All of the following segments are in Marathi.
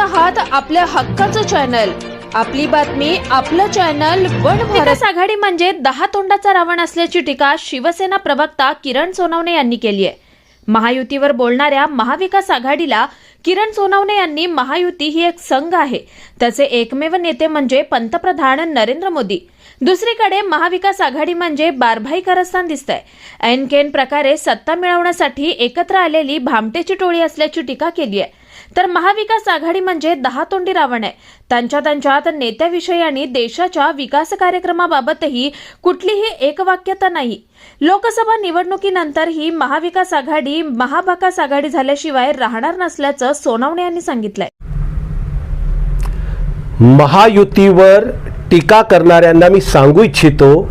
आहात आपल्या हक्काचं चॅनल. आपली बातमी आपलं चॅनल वन भारत. आघाडी म्हणजे दहा तोंडाचा रावण असल्याची टीका शिवसेना प्रवक्ता किरण सोनवणे यांनी केली आहे. महायुतीवर बोलणाऱ्या महाविकास आघाडीला किरण सोनवणे यांनी महायुती ही एक संघ आहे. त्याचे एकमेव नेते म्हणजे पंतप्रधान नरेंद्र मोदी. दुसरीकडे महाविकास आघाडी म्हणजे बारभाई कारस्थान दिसतंय. ऐनकेन प्रकारे सत्ता मिळवण्यासाठी एकत्र आलेली भामटेची टोळी असल्याची टीका केली आहे. तर महाविकास आघाडी म्हणजे दहा तोंडी रावण आहे. त्यांच्या त्यांच्यात नेत्याविषयी आणि देशाच्या विकास कार्यक्रमाबाबतही कुठलीही एकवाक्यता नाही. लोकसभा निवडणुकीनंतर ही महाविकास आघाडी महाभाकास आघाडी झाल्याशिवाय राहणार नसल्याचं सोनावणे यांनी सांगितलंय. महायुतीवर टीका करणाऱ्यांना मी सांगू इच्छितो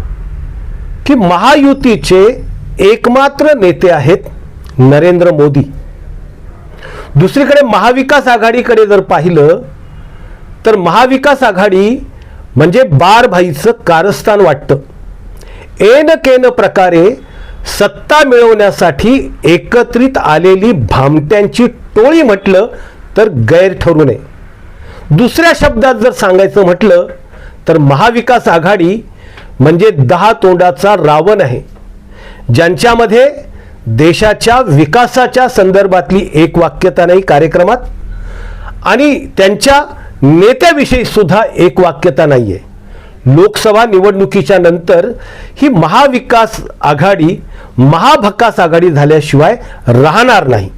की महायुतीचे एकमात्र नेते आहेत नरेंद्र मोदी. दुसरीकडे महाविकास आघाडीकडे जर पाहिलं तर महाविकास आघाडी म्हणजे बारभाईचं कारस्थान वाटतं. एन केन प्रकारे सत्ता मिळवण्यासाठी एकत्रित आलेली भामट्यांची टोळी म्हटलं तर गैर ठरू नये. दुसऱ्या शब्दात जर सांगायचं म्हटलं तर महाविकास आघाडी म्हणजे दहा तोंडाचा रावण आहे. ज्यांच्यामध्ये देशाच्या विकासाच्या संदर्भातली एक वाक्यता नाही कार्यक्रमात आणि त्यांच्या नेत्याविषयी सुद्धा एक वाक्यता नाही आहे लोकसभा निवडणुकीच्या नंतर ही महाविकास आघाडी महाभकास आघाडी झाल्याशिवाय राहणार नाही.